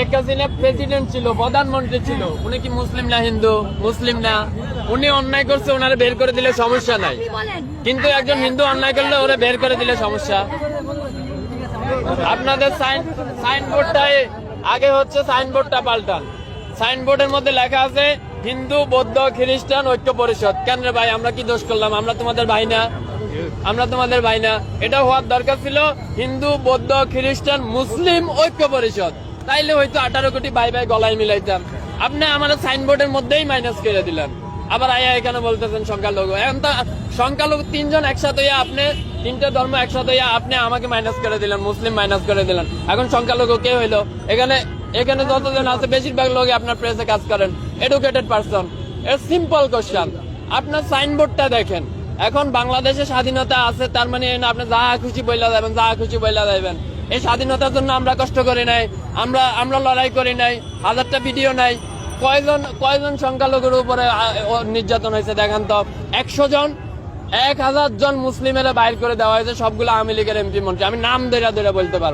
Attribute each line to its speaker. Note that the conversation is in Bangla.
Speaker 1: শেখ হাসিনা প্রেসিডেন্ট ছিল, প্রধানমন্ত্রী ছিল। উনি কি মুসলিম না হিন্দু? মুসলিম না। উনি অন্যায় করছে ওনারে বের করে দিলে সমস্যা নাই। কিন্তু একজন হিন্দু অন্যায় করলে ওরা বের করে দিলে সমস্যা। আপনাদের সাইন সাইনবোর্ডটাই আগে হচ্ছে সাইনবোর্ডটা পাল্টান। সাইনবোর্ডের মধ্যে লেখা আছে, হিন্দু, বৌদ্ধ, খ্রিস্টান, ঐক্য পরিষদ। কেন ভাই, আমরা কি দোষ করলাম? আমরা তোমাদের ভাই না? আমরা তোমাদের ভাই না। এটা হওয়ার দরকার ছিল, হিন্দু, বৌদ্ধ, খ্রিস্টান, মুসলিম, ঐক্য পরিষদ। তাইলে হয়তো আঠারো কোটি ভাই ভাই গলায় মিলাইতাম। আপনি আমার সাইনবোর্ডের মধ্যেই মাইনাস করে দিলেন। আবার আয়া এখানে বলতেছেন সংখ্যালঘু? এখন তো সংখ্যালঘু তিনজন একসাথে আপনি, তিনটে ধর্ম একসাথে আপনি আমাকে মাইনাস করে দিলেন, মুসলিম মাইনাস করে দিলেন। এখন সংখ্যালঘু কে হইল? এখানে এখানে যতজন আছে, বেশিরভাগ লোক আপনার প্রেসে কাজ করেন। এডুকেটেড পারসন এর সিম্পল কোশ্চেন আপনার সাইনবোর্ডটা দেখেন। এখন বাংলাদেশে স্বাধীনতা আছে, তার মানে আপনি যা খুশি বইলা যাবেন, যা খুশি বইলা যাবেন এই স্বাধীনতার জন্য আমরা কষ্ট করি নাই, আমরা আমরা লড়াই করি নাই, হাজারটা ভিডিও নাই। কয়জন কয়জন সংখ্যালঘুর উপরে নির্যাতন হয়েছে দেখান তো। একশো জন, এক হাজার জন মুসলিমেরা বাইর করে দেওয়া হয়েছে সবগুলো আওয়ামী লীগের এমপি মন্ত্রী। আমি নাম ধরে ধরে বলতে পারব